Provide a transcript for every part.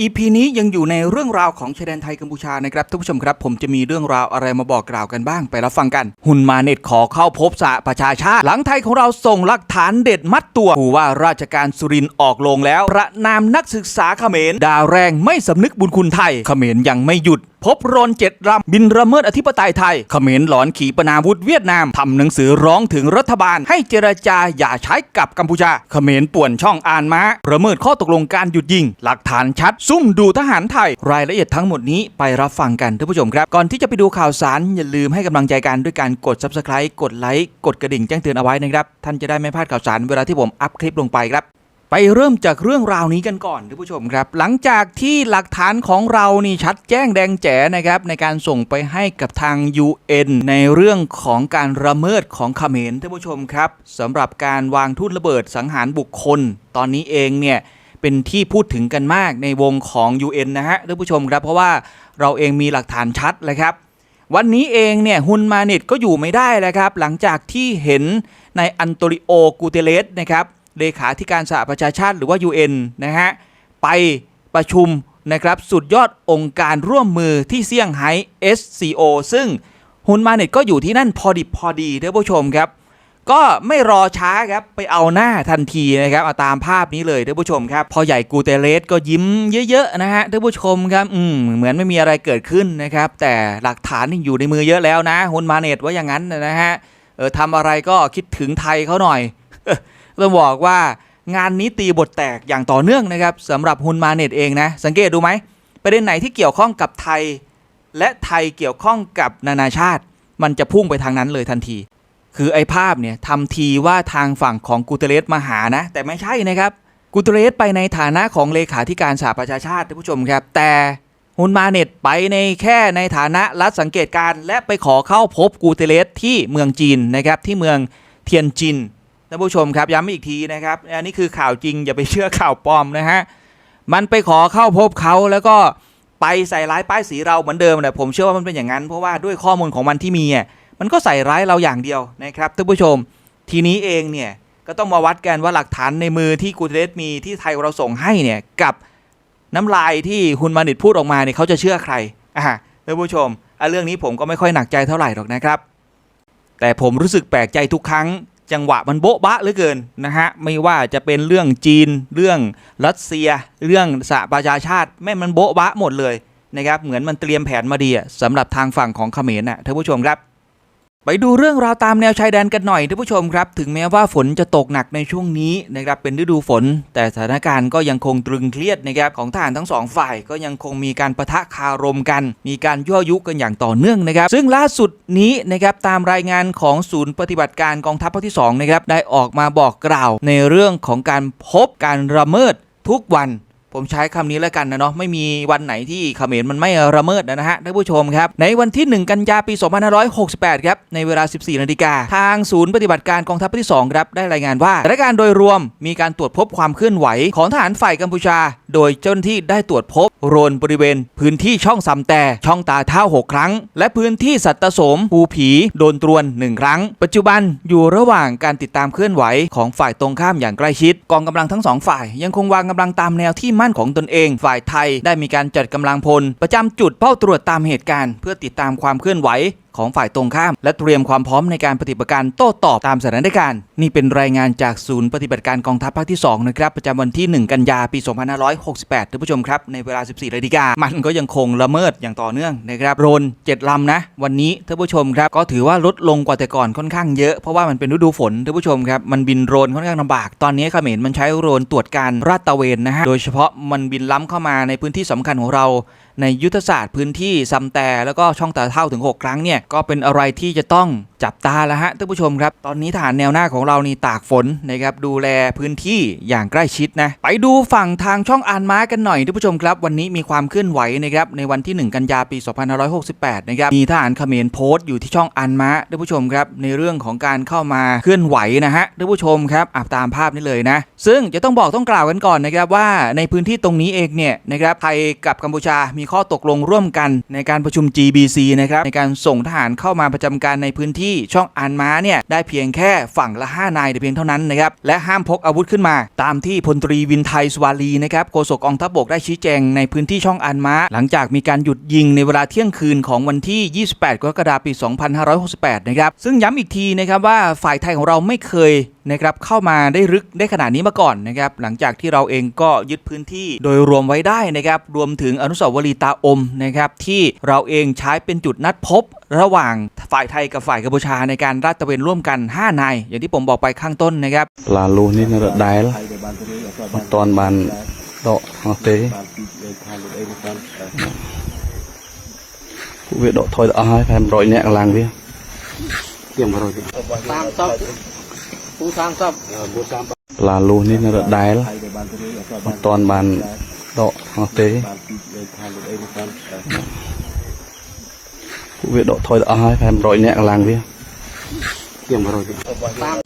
อีพีนี้ยังอยู่ในเรื่องราวของชายแดนไทยกัมพูชานะครับท่านผู้ชมครับ ผมจะมีเรื่องราวอะไรมาบอกกล่าวกันบ้างไปรับฟังกัน หุนมาเน็ตขอเข้าพบสหประชาชาติ หลังไทยของเราส่งหลักฐานเด็ดมัดตัวผู้ว่าราชการสุรินออกโรงแล้ว ประนามนักศึกษาเขมรด่าแรงไม่สำนึกบุญคุณไทยเขมรยังไม่หยุด พบโรนเจ็ดลำบินระเมิดอธิปไตยไทยเขมรหลอนขีปนาวุธเวียดนามทำหนังสือร้องถึงรัฐบาล ให้เจรจาอย่าใช้กับกัมพูชาเขมรป่วนช่องอ่านม้าระเมิดข้อตกลงการหยุดยิง หลักฐานชัด ซุ่มดูทหารไทย รายละเอียดทั้งหมดนี้ไปรับฟังกันท่านผู้ชมครับ ก่อนที่จะไปดูข่าวสารอย่าลืมให้กำลังใจกันด้วยการกด subscribe กดไลค์กดกระดิ่งแจ้งเตือนเอาไว้นะครับท่านจะได้ไม่พลาดข่าวสารเวลาที่ผมอัพคลิปลงไปครับ ไปเริ่มจากเรื่องราวนี้กันก่อนท่านผู้ชมครับ หลังจากที่หลักฐานของเรานี่ชัดแจ้งแดงแจ๋นะครับในการส่งไปให้กับทาง UN ในเรื่องของการระเมิดของเขมรท่านผู้ชมครับสำหรับการวางทุ่นระเบิดสังหารบุคคล ตอนนี้เองเนี่ยเป็นที่พูดถึงกันมากในวงของ UN นะฮะท่านผู้ชมครับ เพราะว่าเราเองมีหลักฐานชัดเลยครับวันนี้เองเนี่ยฮุนมาเน็ตก็อยู่ไม่ได้แล้วครับ หลังจากที่เห็นในอันโตริโอกูเตเลสนะครับ เลขาธิการสหประชาชาติหรือว่า UN นะฮะ ไปประชุมนะครับสุดยอดองค์การร่วมมือที่เซี่ยงไฮ้ SCO ซึ่งฮุนมาเน็ตก็อยู่ที่นั่นพอดิบพอดีท่านผู้ชมครับ ก็ไม่รอช้าครับไปเอาหน้าทันทีนะครับาตามภาพนี้เลยท่านผู้ชมครับ พอใหญ่กูเตเลสก็ยิ้มเยอะๆนะฮะท่านผู้ชมครับอืมเหมือนไม่มีอะไรเกิดขึ้นนะครับ แต่หลักฐานอยู่ในมือเยอะแล้วนะฮุนมาเน็ตว่าอย่างนั้นนะฮะเออทำอะไรก็คิดถึงไทยเขาหน่อย ต้องบอกว่างานนี้ตีบทแตกอย่างต่อเนื่องนะครับสำหรับฮุนมาเน็ตเองนะ สังเกตดูไหมประเด็นไหนที่เกี่ยวข้องกับไทย และไทยเกี่ยวข้องกับนานาชาติ มันจะพุ่งไปทางนั้นเลยทันที คือไอ้ภาพเนี่ยทำทีว่าทางฝั่งของกูเตเรสมาหานะ แต่ไม่ใช่นะครับกูเตเรสไปในฐานะของเลขาธิการสหประชาชาติท่านผู้ชมครับ แต่ฮุนมาเน็ตไปในแค่ในฐานะรัฐสังเกตการณ์และไปขอเข้าพบกูเตเรสที่เมืองจีนนะครับที่เมืองเทียนจิน ท่านผู้ชมครับย้ำอีกทีนะครับ อันนี้คือข่าวจริงอย่าไปเชื่อข่าวปลอมนะฮะ มันไปขอเข้าพบเขาแล้วก็ไปใส่ร้ายป้ายสีเราเหมือนเดิมแหละผมเชื่อว่ามันเป็นอย่างนั้น เพราะว่าด้วยข้อมูลของมันที่มีอะมันก็ใส่ร้ายเราอย่างเดียวนะครับท่านผู้ชม ทีนี้เองเนี่ยก็ต้องมาวัดกันว่าหลักฐานในมือที่กูเทสมีที่ไทยเราส่งให้เนี่ยกับน้ำลายที่คุณมานิตพูดออกมาเนี่ยเขาจะเชื่อใครอะท่านผู้ชมเรื่องนี้ผมก็ไม่ค่อยหนักใจเท่าไหร่หรอกนะครับ แต่ผมรู้สึกแปลกใจทุกครั้ง จังหวะมันโบ๊ะบะเหลือเกินนะฮะไม่ว่าจะเป็นเรื่องจีน เรื่องรัสเซีย เรื่องสหประชาชาติแม่มันโบ๊ะบะหมดเลยนะครับเหมือนมันเตรียมแผนมาดีอะสำหรับทางฝั่งของเขมรน่ะท่านผู้ชมครับ ไปดูเรื่องราวตามแนวชายแดนกันหน่อยท่านผู้ชมครับ ถึงแม้ว่าฝนจะตกหนักในช่วงนี้นะครับเป็นฤดูฝน แต่สถานการณ์ก็ยังคงตรึงเครียดนะครับของทหารทั้งสองฝ่ายก็ยังคงมีการประทะคารมกัน มีการยั่วยุกันอย่างต่อเนื่องนะครับ ซึ่งล่าสุดนี้นะครับตามรายงานของศูนย์ปฏิบัติการกองทัพภาคที่2นะครับได้ออกมาบอกกล่าวในเรื่องของการพบการระเมิดทุกวัน ผมใช้คำนี้แล้วกันนะเนาะไม่มีวันไหนที่เขมรมันไม่ระเมิดนะฮะท่านผู้ชมครับ ในวันที่ 1 กันยาปี 2568 ครับ ในเวลา 14 นาฬิกา ทางศูนย์ปฏิบัติการกองทัพที่ 2 ครับ ได้รายงานว่าสถานการณ์โดยรวมมีการตรวจพบความเคลื่อนไหว ของทหารฝ่ายกัมพูชา โดยเจ้าหน้าที่ได้ตรวจพบ โรนบริเวณ พื้นที่ช่องซำแต่ช่องตาเท้า6 ครั้ง และพื้นที่สัตตสมภูผี โดนตรวน 1 ครั้ง ปัจจุบันอยู่ระหว่างการติดตามเคลื่อนไหวของฝ่ายตรงข้ามอย่างใกล้ชิด กองกำลังทั้งสองฝ่าย ยังคงวางกำลังตามแนวที่มั่นของตนเอง ฝ่ายไทยได้มีการจัดกำลังพล ประจำจุดเป้าตรวจตามเหตุการณ์ เพื่อติดตามความเคลื่อนไหว ของฝ่ายตรงข้าม และเตรียมความพร้อมในการปฏิบัติการโต้ตอบตามสถานการณ์ นี่เป็นรายงานจากศูนย์ปฏิบัติการกองทัพภาคที่2นะครับประจำวันที่ 1 กันยาปี 2568ท่านผู้ชมครับในเวลา 14นาฬิกามันก็ยังคงละเมิดอย่างต่อเนื่องนะครับโรน7ลำนะ วันนี้ท่านผู้ชมครับก็ถือว่าลดลงกว่าแต่ก่อนค่อนข้างเยอะเพราะว่ามันเป็นฤดูฝนท่านผู้ชมครับมันบินโรนค่อนข้างลำบาก ตอนนี้เขมรมันใช้โรนตรวจการราดตระเวนนะฮะโดยเฉพาะมันบินล้ำเข้ามาในพื้นที่สำคัญของเรา ในยุทธศาสตร์พื้นที่ซัมแต่แล้วก็ช่องตาเท่าถึง 6 ครั้งเนี่ยก็เป็นอะไรที่จะต้อง จับตาแล้วฮะท่านผู้ชมครับ ตอนนี้ฐานแนวหน้าของเรานี่ตากฝนนะครับดูแลพื้นที่อย่างใกล้ชิดนะ ไปดูฝั่งทางช่องอานม้ากันหน่อยท่านผู้ชมครับ วันนี้มีความเคลื่อนไหวนะครับในวันที่ 1 กันยาปี 2568 นะครับมีทหารเขมรโพสต์อยู่ที่ช่องอานม้าท่านผู้ชมครับในเรื่องของการเข้ามาเคลื่อนไหวนะฮะท่านผู้ชมครับอะตามภาพนี้เลยนะ ซึ่งจะต้องบอกต้องกล่าวกันก่อนนะครับว่าในพื้นที่ตรงนี้เองเนี่ยนะครับไทยกับกัมพูชามีข้อตกลงร่วมกันในการประชุม GBC นะครับในการส่งทหารเข้ามาประจำการในพื้นที่ที่ช่องอันม้าเนี่ยได้เพียงแค่ฝั่งละ 5 นายแต่เพียงเท่านั้นนะครับและห้ามพกอาวุธขึ้นมา ตามที่พลตรีวินไทยสวาลีนะครับโฆษกองทัพบกได้ชี้แจงในพื้นที่ช่องอันม้า หลังจากมีการหยุดยิงในเวลาเที่ยงคืนของวันที่ 28 กรกฎาคมปี 2568 นะครับซึ่งย้ำอีกทีนะครับว่าฝ่ายไทยของเราไม่เคยนะครับเข้ามาได้รึกได้ขนาดนี้มาก่อนนะครับหลังจากที่เราเองก็ยึดพื้นที่โดยรวมไว้ได้นะครับรวมถึงอนุสาวรีย์ตาอมนะครับที่เราเองใช้เป็นจุดนัดพบระหว่างฝ่ายไทยกับฝ่ายกัมพูชาในการรัดตเวนร่วมกัน 5 นาย อย่างที่ผมบอกไปข้างต้นนะครับปลาลูนี่นะได้ละตอนบานดอกเตะผู้เวดดอกถอยเดอะให้แผ่นรอยเนี่กลางเรียเตรียมมามต้อย 30ឡាលូនេះនៅរដែលអត់តាន់បានដកអស់ទេពួកវាដកថយទៅអស់ហើយតែ100នាក់កន្លងវាียง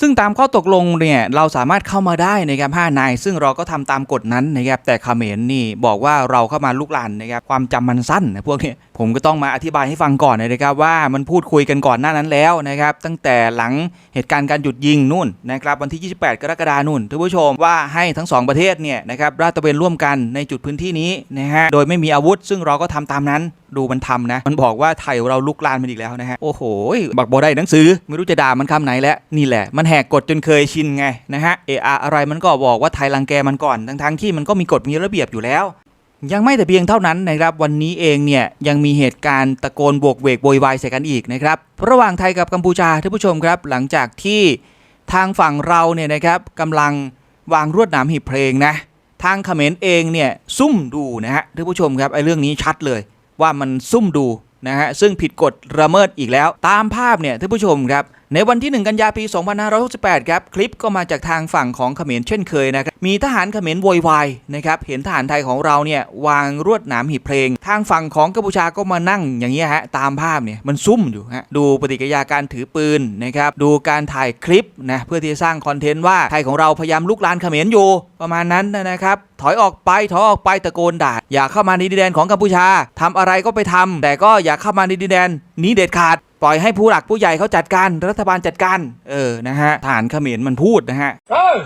ซึ่งตามข้อตกลงเนี่ยเราสามารถเข้ามาได้นะครับห้านาย ซึ่งเราก็ทำตามกฎนั้นนะครับแต่ขเขมรนี่บอกว่าเราเข้ามาลุกลานนะครับความจำมันสั้นนะพวกนี้ผมก็ต้องมาอธิบายให้ฟังก่อนนะครับว่ามันพูดคุยกันก่อนหน้านั้นแล้วนะครับตั้งแต่หลังเหตุการณ์การหยุดยิงนู่นนะครับวันที่ 28 กรกฎานู่นท่านผู้ชมว่าให้ทั้ง 2 ประเทศเนี่ยนะครับราดตระเวนร่วมกันในจุดพื้นที่นี้นะฮะโดยไม่มีอาวุธ ซึ่งเราก็ทำตามนั้นดูมันทำนะมันบอกว่าไทยเราลุกลานมันอีกแล้วนะฮะโอ้โหบักบอได้หนังสือไม่รู้จะด่ามันคำไหนแล้วนี่แหละ มันแหกกฎจนเคยชินไงนะฮะเออะอะไรมันก็บอกว่าไทยรังแกมันก่อนทั้งทั้งที่มันก็มีกฎมีระเบียบอยู่แล้ว ยังไม่แต่เพียงเท่านั้นนะครับวันนี้เองเนี่ยยังมีเหตุการณ์ตะโกนบวกเวกโวยวายใส่กันอีกนะครับระหว่างไทยกับกัมพูชาท่านผู้ชมครับ หลังจากที่ทางฝั่งเราเนี่ยนะครับกำลังวางรวดหนามหีบเพลงนะทางเขมรเองเนี่ยซุ่มดูนะฮะท่านผู้ชมครับไอ้เรื่องนี้ชัดเลยว่ามันซุ่มดูนะฮะซึ่งผิดกฎระเมิดอีกแล้ว ตามภาพเนี่ยท่านผู้ชมครับ ในวันที่ 1 กันยาปี 2568 ครับ คลิปก็มาจากทางฝั่งของเขมรเช่นเคยนะครับ มีทหารเขมรโวยวายนะครับ เห็นทหารไทยของเราเนี่ยวางรวดหนามหีบเพลง ทางฝั่งของกัมพูชาก็มานั่งอย่างเงี้ยฮะ ตามภาพเนี่ยมันซุ่มอยู่ฮะ ดูปฏิกิริยาการถือปืนนะครับ ดูการถ่ายคลิปนะเพื่อที่จะสร้างคอนเทนต์ว่าไทยของเราพยายามลุกลานเขมรอยู่ประมาณนั้นนะครับถอยออกไปถอยออกไปตะโกนด่าอย่าเข้ามาในดินแดนของกัมพูชาทำอะไรก็ไปทำแต่ก็อย่าเข้ามาในดินแดนนี้เด็ดขาด ปล่อยให้ผู้หลักผู้ใหญ่เขาจัดการรัฐบาลจัดการ เออนะฮะฐานเขมรมันพูดนะฮะเออ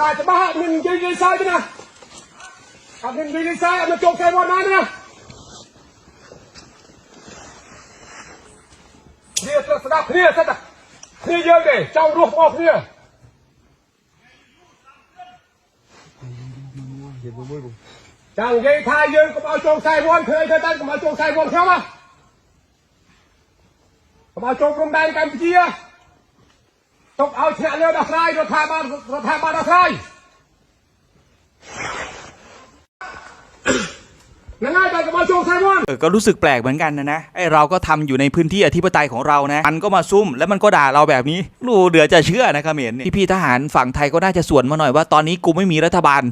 ราชบัณฑิตมันยืนซ้ายนะขับมันยืนซ้ายมันจบใจวันนั้นนะเรียยสดับเรียยสระบเรียยเยอะเลยเจ้ารูปออกเนี่ยจังยัยทายยืนก็มาโจงใจวอนเคยเคยตั้งก็มาโจงใจวอนเข้ามา มาโจมพรมแดนกัมพูชาต้เอาชนะเรือดัาไล่รัฐบาลรัฐบาลดักไล่ก็รู้สึกแปลกเหมือนกันนะนะไอเราก็ทำอยู่ในพื้นที่อธิปไตยของเรานะมันก็มาซุ่มแล้วมันก็ด่าเราแบบนี้รู้เดือจะเชื่อนะคเมรเนี่พี่ทหารฝั่งไทยก็น่าจะสวนมาหน่อยว่าตอนนี้กูไม่มีรัฐบาล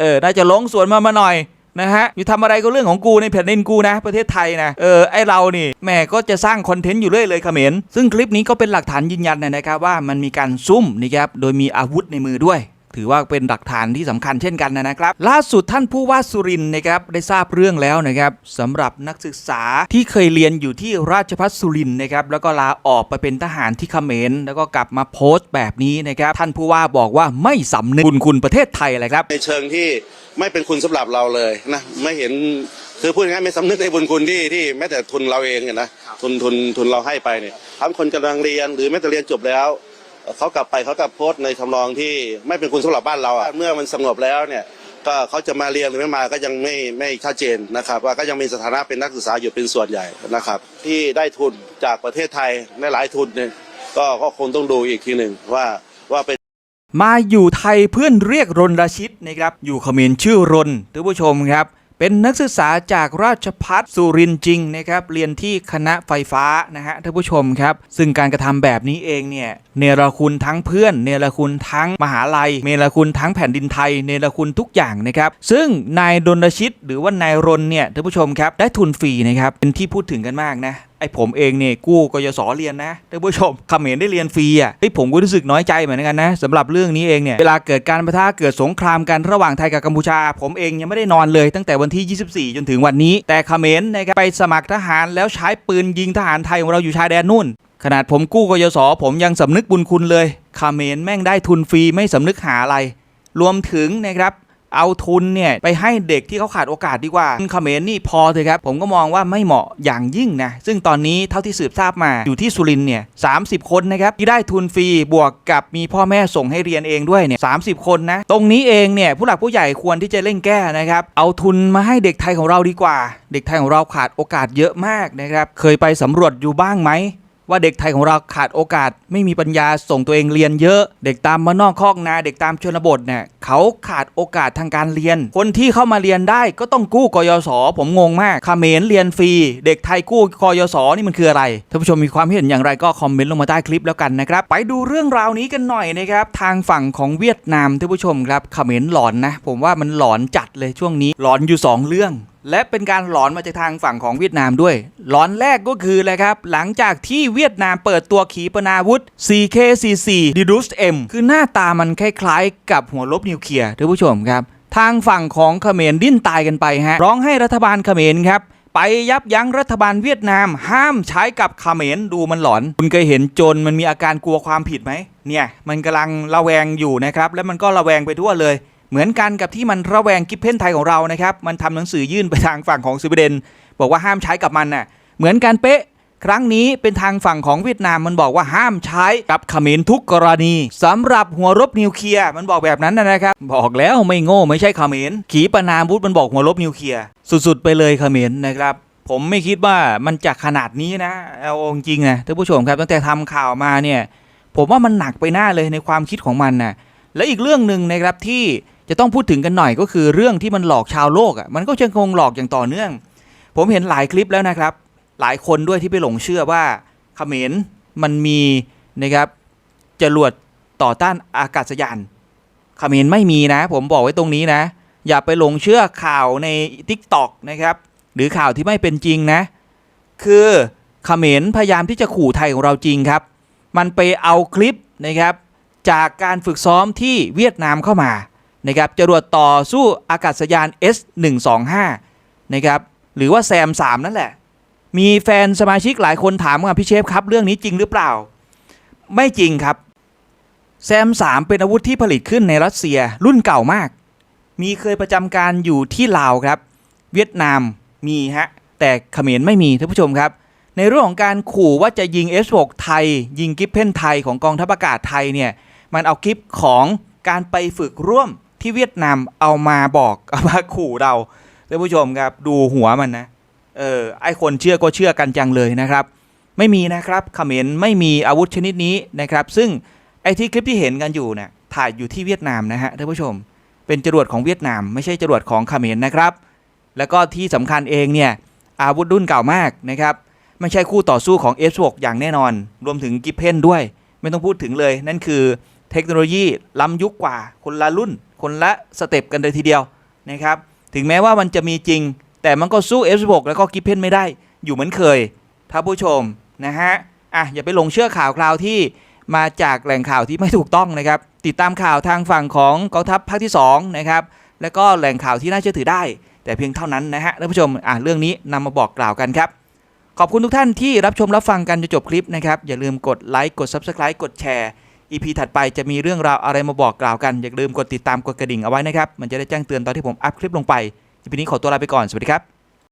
เออน่าจะลงสวนมามาหน่อย นะฮะอยู่ทำอะไรก็เรื่องของกูในแผ่นดินกูนะ ประเทศไทยนะเออไอเรานี่แม่ก็จะสร้างคอนเทนต์อยู่เรื่อยเลยเขมรซึ่งคลิปนี้ก็เป็นหลักฐานยืนยันนะครับว่ามันมีการซุ่มนะครับโดยมีอาวุธในมือด้วย ถือว่าเป็นหลักฐานที่สำคัญเช่นกันนะครับ ล่าสุดท่านผู้ว่าสุรินทร์นะครับได้ทราบเรื่องแล้วนะครับสำหรับนักศึกษาที่เคยเรียนอยู่ที่ราชภัฏสุรินทร์นะครับแล้วก็ลาออกไปเป็นทหารที่เขมรแล้วก็กลับมาโพสต์แบบนี้นะครับท่านผู้ว่าบอกว่าไม่สำนึกบุญคุณประเทศไทยเลยครับในเชิงที่ไม่เป็นคุณสำหรับเราเลยนะไม่เห็นคือพูดง่ายๆไม่สำนึกในบุญคุณที่ที่แม้แต่ทุนเราเองเนี่ยนะทุนทุนทุนเราให้ไปเนี่ยทั้งคนกำลังเรียนหรือแม้แต่เรียนจบแล้ว เอ่อเขากลับไปเขากลับโพสต์ในทำนองที่ไม่เป็นคุณสำหรับบ้านเราอะเมื่อมันสงบแล้วเนี่ยก็เขาจะมาเรียนหรือไม่มาก็ยังไม่ไม่ชัดเจนนะครับ ว่าก็ยังมีสถานะเป็นนักศึกษาอยู่เป็นส่วนใหญ่นะครับ ที่ได้ทุนจากประเทศไทยในหลายทุนเนี่ยก็ก็คงต้องดูอีกทีหนึ่งว่าว่าเป็นมาอยู่ไทยเพื่อนเรียกรนรชิตนะครับ อยู่เขมรชื่อรนท่านผู้ชมครับ เป็นนักศึกษาจากราชพัฒสุรินทร์จริงนะครับเรียนที่คณะไฟฟ้านะฮะท่านผู้ชมครับ ซึ่งการกระทำแบบนี้เองเนี่ยเนรคุณทั้งเพื่อน เนรคุณทั้งมหาลัย เนรคุณทั้งแผ่นดินไทย เนรคุณทุกอย่างนะครับซึ่งนายดนชิต หรือว่านายรนเนี่ยท่านผู้ชมครับได้ทุนฟรีนะครับเป็นที่พูดถึงกันมากนะ ไอ้ผมเองเนี่ยกู้กยศเรียนนะท่านผู้ชมเขมรได้เรียนฟรีอะเฮ้ผมก็รู้สึกน้อยใจเหมือนกันนะสำหรับเรื่องนี้เองเนี่ยเวลาเกิดการประทะเกิดสงครามกันระหว่างไทยกับกัมพูชา ผมเองยังไม่ได้นอนเลยตั้งแต่วันที่ 24 จนถึงวันนี้ แต่เขมรนะครับไปสมัครทหารแล้วใช้ปืนยิงทหารไทยของเราอยู่ชายแดนนู่น ขนาดผมกู้กยศผมยังสำนึกบุญคุณเลยเขมรแม่งได้ทุนฟรีไม่สำนึกหาอะไร รวมถึงนะครับ เอาทุนเนี่ยไปให้เด็กที่เขาขาดโอกาสดีกว่าเขมรนี่พอเถอะครับ ผมก็มองว่าไม่เหมาะอย่างยิ่งนะ ซึ่งตอนนี้เท่าที่สืบทราบมาอยู่ที่สุรินเนี่ยสาคนนะครับ ที่ได้ทุนฟรีบวกกับมีพ่อแม่ส่งให้เรียนเองด้วยเนี่ยสาคนนะ ตรงนี้เองเนี่ยผู้หลักผู้ใหญ่ควรที่จะเร่งแก้นะครับ เอาทุนมาให้เด็กไทยของเราดีกว่า เด็กไทยของเราขาดโอกาสเยอะมากนะครับเคยไปสำรวจอยู่บ้างไหม ว่าเด็กไทยของเราขาดโอกาส ไม่มีปัญญาส่งตัวเองเรียนเยอะ เด็กตามมานอกคอกนา เด็กตามชนบทเนี่ยเขาขาดโอกาสทางการเรียน คนที่เข้ามาเรียนได้ก็ต้องกู้กยศผมงงมากเขมรเรียนฟรีเด็กไทยกู้กยศนี่มันคืออะไรท่านผู้ชมมีความเห็นอย่างไรก็คอมเมนต์ลงมาใต้คลิปแล้วกันนะครับไปดูเรื่องราวนี้กันหน่อยนะครับทางฝั่งของเวียดนามท่านผู้ชมครับเขมรหลอนนะผมว่ามันหลอนจัดเลยช่วงนี้หลอนอยู่สองเรื่องและเป็นการหลอนมาจากทางฝั่งของเวียดนามด้วย หลอนแรกก็คืออะไรครับ หลังจากที่เวียดนามเปิดตัวขีปนาวุธ 4K44 d d u s M คือหน้าตามันคล้ายๆ กับหัวลบนิวเคลียร์ท่านผู้ชมครับ ทางฝั่งของเขมรดิ้นตายกันไปฮะ ร้องให้รัฐบาลเขมรครับไปยับยั้งรัฐบาลเวียดนาม ห้ามใช้กับเขมรดูมันหลอน คุณเคยเห็นโจรมันมีอาการกลัวความผิดไหมเนี่ยมันกำลังระแวงอยู่นะครับแล้วมันก็ระแวงไปทั่วเลย เหมือนกันกับที่มันระแวงกิฟเพนไทยของเรานะครับ มันทำหนังสือยื่นไปทางฝั่งของสวีเดน บอกว่าห้ามใช้กับมันน่ะ เหมือนกันเป๊ะ ครั้งนี้เป็นทางฝั่งของเวียดนามมันบอกว่าห้ามใช้กับเขมรทุกกรณีสำหรับหัวรบนิวเคลียร์มันบอกแบบนั้นนะนะครับ บอกแล้วไม่โง่ไม่ใช่เขมรขีปนาวุธมันบอกหัวรบนิวเคลียร์สุดๆ ไปเลยเขมรนะครับผมไม่คิดว่ามันจะขนาดนี้นะเอาจริงๆนะท่านผู้ชมครับตั้งแต่ทำข่าวมาเนี่ย ผมว่ามันหนักไปหน้าเลยในความคิดของมันนะและอีกเรื่องหนึ่งนะครับที่ จะต้องพูดถึงกันหน่อยก็คือเรื่องที่มันหลอกชาวโลกอะมันก็ยังคงหลอกอย่างต่อเนื่อง ผมเห็นหลายคลิปแล้วนะครับ หลายคนด้วยที่ไปหลงเชื่อว่าเขมรมันมีนะครับจรวดต่อต้านอากาศยานเขมรไม่มีนะ ผมบอกไว้ตรงนี้นะ อย่าไปหลงเชื่อข่าวใน t ิ k t o k นะครับ หรือข่าวที่ไม่เป็นจริงนะ คือเขมรพยายามที่จะขู่ไทยของเราจริงครับ มันไปเอาคลิปนะครับ จากการฝึกซ้อมที่เวียดนามเข้ามา นะครับจรวดต่อสู้อากาศยาน S125 นะครับหรือว่าแซม 3 นั่นแหละ มีแฟนสมาชิกหลายคนถามว่าพี่เชฟครับ เรื่องนี้จริงหรือเปล่า ไม่จริงครับ แซม 3 เป็นอาวุธที่ผลิตขึ้นในรัสเซียรุ่นเก่ามาก มีเคยประจำการอยู่ที่ลาวครับ เวียดนามมีฮะ แต่เขมรไม่มีท่านผู้ชมครับ ในเรื่องของการขู่ว่าจะยิง S6 ไทย ยิงกิฟเพนไทยของกองทัพอากาศไทยเนี่ยมันเอาคลิปของการไปฝึกร่วม ที่เวียดนามเอามาบอกเอามาขู่เราท่านผู้ชมครับดูหัวมันนะเออไอคนเชื่อก็เชื่อกันจังเลยนะครับ ไม่มีนะครับเขมรไม่มีอาวุธชนิดนี้นะครับ ซึ่งไอที่คลิปที่เห็นกันอยู่เนี่ยถ่ายอยู่ที่เวียดนามนะฮะท่านผู้ชม เป็นจรวดของเวียดนาม ไม่ใช่จรวดของเขมรนะครับ แล้วก็ที่สำคัญเองเนี่ยอาวุธรุ่นเก่ามากนะครับไม่ใช่คู่ต่อสู้ของ F6 อย่างแน่นอน รวมถึงกิเพนด้วย ไม่ต้องพูดถึงเลย นั่นคือเทคโนโลยีล้ำยุคกว่าคนละรุ่น คนละสเต็ปกันเลยทีเดียวนะครับถึงแม้ว่ามันจะมีจริง แต่มันก็สู้ F16 แล้วก็กิฟเพนไม่ได้อยู่เหมือนเคยท่านผู้ชมนะฮะอะอย่าไปหลงเชื่อข่าวคราวที่มาจากแหล่งข่าวที่ไม่ถูกต้องนะครับ ติดตามข่าวทางฝั่งของกองทัพภาคที่2นะครับแล้วก็แหล่งข่าวที่น่าเชื่อถือได้ แต่เพียงเท่านั้นนะฮะท่านผู้ชมอะเรื่องนี้นำมาบอกกล่าวกันครับ ขอบคุณทุกท่านที่รับชมรับฟังกันจนจบคลิปนะครับอย่าลืมกดไลค์กด Subscribe กดแชร์ EP ถัดไปจะมีเรื่องราวอะไรมาบอกกล่าวกันอย่าลืมกดติดตามกดกระดิ่งเอาไว้นะครับมันจะได้แจ้งเตือนตอนที่ผมอัพคลิปลงไป EP นี้ขอตัวลาไปก่อนสวัสดีครับ